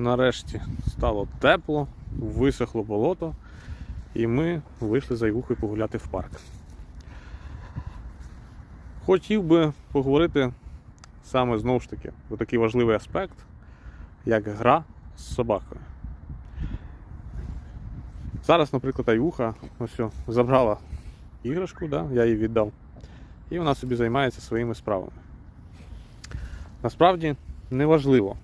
Нарешті стало тепло, висохло болото, і ми вийшли за Івухою погуляти в парк. Хотів би поговорити саме знову ж таки про такий важливий аспект, як гра з собакою. Зараз, наприклад, Аюха ось забрала іграшку, да, я їй віддав, і вона собі займається своїми справами. Насправді неважливо,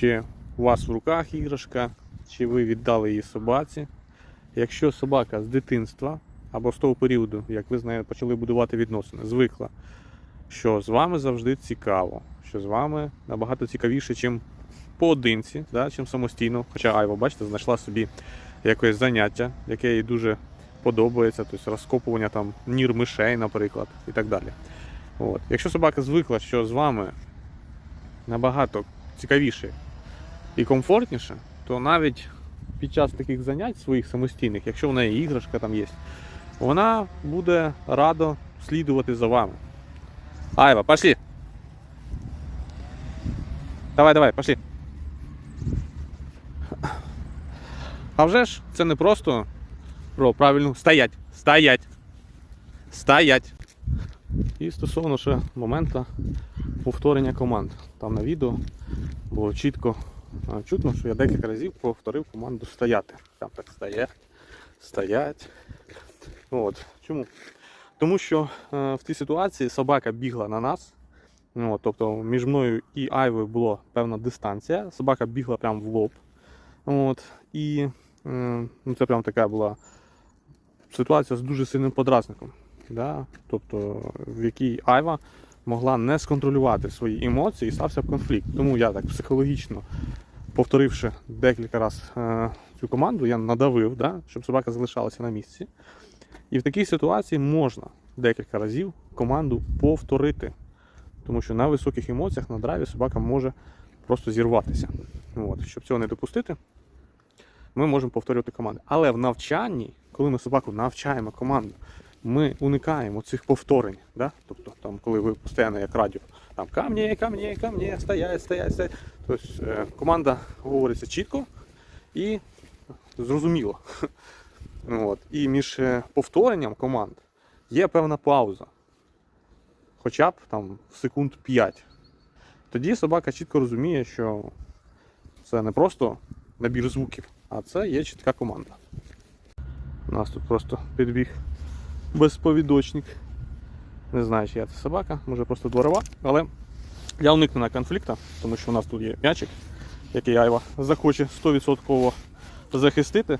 чи у вас в руках іграшка, чи ви віддали її собаці. Якщо собака з дитинства або з того періоду, як ви з нею почали будувати відносини, звикла, що з вами завжди цікаво, що з вами набагато цікавіше, чим поодинці, да, чим самостійно. Хоча Айва, бачите, знайшла собі якесь заняття, яке їй дуже подобається, тобто розкопування там нір мишей, наприклад, і так далі. От. Якщо собака звикла, що з вами набагато цікавіше і комфортніше, то навіть під час таких занять своїх самостійних, якщо в неї іграшка там є, вона буде радо слідувати за вами. Айва, пошли! Давай, давай, пошли. А вже ж це не просто про правильну стоять, стоять, стоять. І стосовно ще моменту повторення команд. Там на відео було чітко чутно, що я декілька разів повторив команду стояти. Там так стоять, стоять. От. Чому? Тому що е, в цій ситуації собака бігла на нас. От, тобто між мною і Айвою була певна дистанція. Собака бігла прямо в лоб. От, і е, ну, це прям така була ситуація з дуже сильним подразником. Да? Тобто, в якій Айва могла не сконтролювати свої емоції і стався конфлікт. Тому я так психологічно, повторивши декілька разів е, цю команду, я надавив, да? щоб собака залишалася на місці. І в такій ситуації можна декілька разів команду повторити. Тому що на високих емоціях, на драйві собака може просто зірватися. От. Щоб цього не допустити, ми можемо повторювати команди. Але в навчанні, коли ми собаку навчаємо команду, ми уникаємо цих повторень. Да? Тобто, там, коли ви постійно як радіо, там камні, камні, камні, стоять, стоять, стоять. Тобто е, команда говориться чітко і зрозуміло. От. І між е, повторенням команд є певна пауза. Хоча б там в секунд 5. Тоді собака чітко розуміє, що це не просто набір звуків, а це є чітка команда. У нас тут просто підбіг безповідочник. Не знаю, чия це собака, може просто дворова, але я уникну конфлікту, тому що у нас тут є м'ячик, який Айва захоче 100% захистити,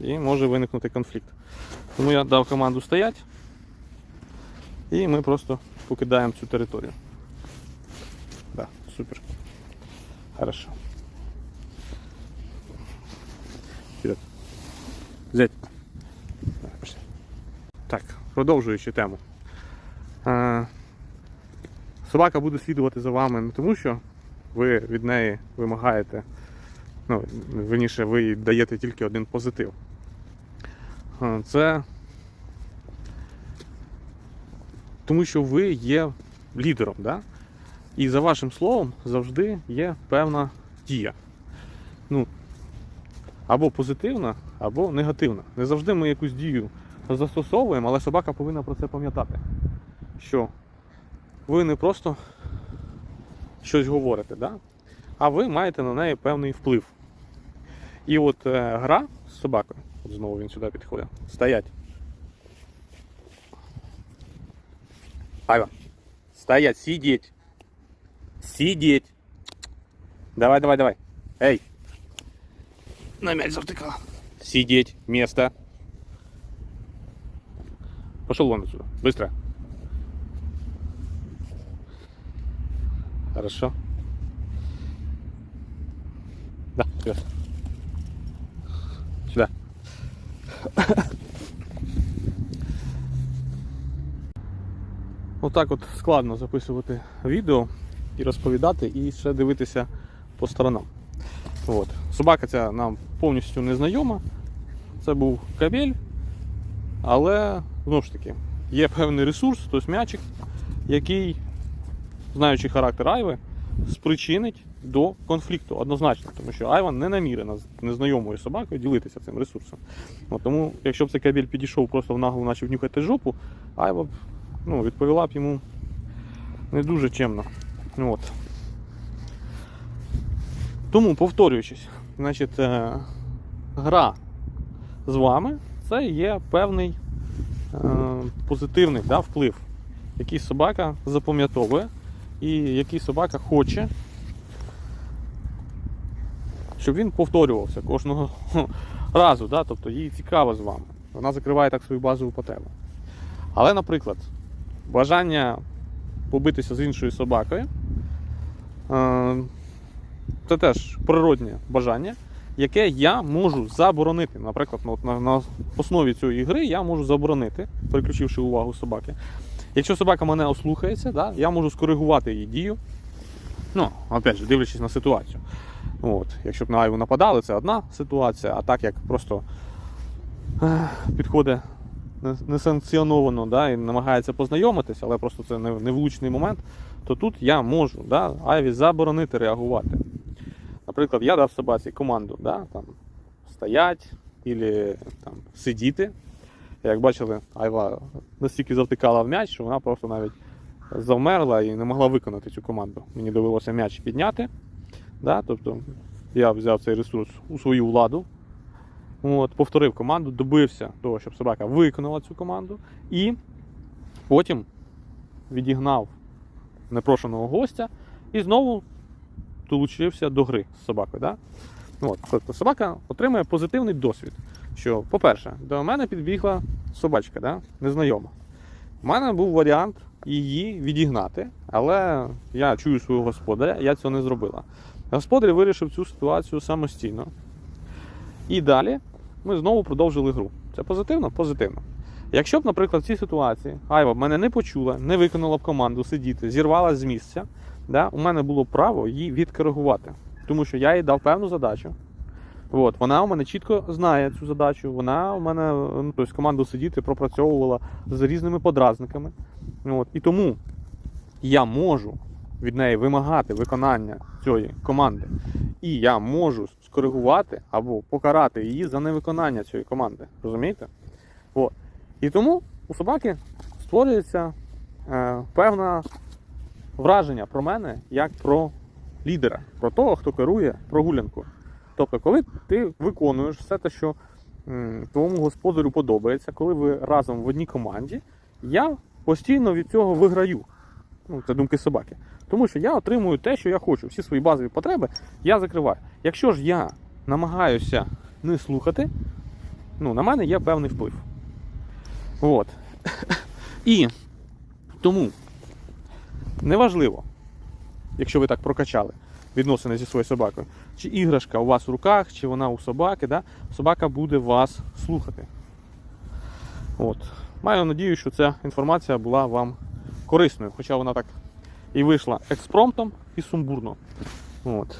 і може виникнути конфлікт. Тому я дав команду стоять, і ми просто покидаємо цю територію. Да, супер. Хорошо. Вперед. Взять. Так, продовжуючи тему. Е, Собака буде слідувати за вами не тому, що ви від неї вимагаєте, ну, верніше, ви їй даєте тільки один позитив. Е, Це тому що ви є лідером, да? і за вашим словом завжди є певна дія. Ну, або позитивна, або негативна. Не завжди ми якусь дію застосовуємо, але собака повинна про це пам'ятати. Що ви не просто щось говорите, да? а ви маєте на неї певний вплив. І от е, гра з собакою, от знову він сюди підходить, стоять. Айва. Стоять, сидеть. Сидеть. Давай, давай, давай. Эй. На мяч завтыкала. Сидеть. Место. Пошел вон отсюда. Быстро. Хорошо. Да, вперед. Сюда. Отак от складно записувати відео і розповідати, і ще дивитися по сторонам. От. Собака ця нам повністю не знайома. Це був кабель, але знову ж таки є певний ресурс, тобто м'ячик, який, знаючи характер Айви, спричинить до конфлікту однозначно, тому що Айва не намірена з незнайомою собакою ділитися цим ресурсом. От, тому, якщо б цей кабель підійшов просто в наглу, почав нюхати жопу, Айва б ну, відповіла б йому не дуже чемно. От. Тому, повторюючись, значить, е, гра з вами це є певний е, позитивний да, вплив, який собака запам'ятовує і який собака хоче, щоб він повторювався кожного разу. Да? Тобто їй цікаво з вами. Вона закриває так свою базову потребу. Але, наприклад, бажання побитися з іншою собакою е, це теж природнє бажання, яке я можу заборонити. Наприклад, ну, от на, на основі цієї гри я можу заборонити, переключивши увагу собаки. Якщо собака мене ослухається, да, я можу скоригувати її дію. Ну, опять же, дивлячись на ситуацію. От, якщо б на Айву нападали, це одна ситуація, а так як просто підходить несанкціоновано да, і намагається познайомитися, але просто це не, невлучний момент, то тут я можу да, Айві заборонити реагувати. Наприклад, я дав собаці команду да, там, стоять або сидіти. Як бачили, Айва настільки завтикала в м'яч, що вона просто навіть завмерла і не могла виконати цю команду. Мені довелося м'яч підняти. Да? Тобто я взяв цей ресурс у свою владу, от, повторив команду, добився того, щоб собака виконала цю команду, і потім відігнав непрошеного гостя і знову долучився до гри з собакою. Да? От, тобто собака отримує позитивний досвід. Що, по-перше, до мене підбігла собачка, да? незнайома. У мене був варіант її відігнати, але я чую свого господаря, я цього не зробила. Господар вирішив цю ситуацію самостійно. І далі ми знову продовжили гру. Це позитивно? Позитивно. Якщо б, наприклад, в цій ситуації Айва мене не почула, не виконала б команду сидіти, зірвалася з місця, да, у мене було право її відкоригувати. Тому що я їй дав певну задачу. От, вона у мене чітко знає цю задачу. Вона у мене ну, тобто команду сидіти пропрацьовувала з різними подразниками. От, і тому я можу від неї вимагати виконання цієї команди. І я можу скоригувати або покарати її за невиконання цієї команди. Розумієте? От. І тому у собаки створюється е, певне враження про мене як про лідера, про того, хто керує прогулянкою. Тобто, коли ти виконуєш все те, що твоєму господарю подобається, коли ви разом в одній команді, я постійно від цього виграю. Ну, це думки собаки. Тому що я отримую те, що я хочу. Всі свої базові потреби я закриваю. Якщо ж я намагаюся не слухати, ну, на мене є певний вплив. От. І тому неважливо, якщо ви так прокачали відносини зі своєю собакою, чи іграшка у вас в руках, чи вона у собаки, да, собака буде вас слухати. От. Маю надію, що ця інформація була вам корисною, хоча вона так і вийшла експромтом і сумбурно. От.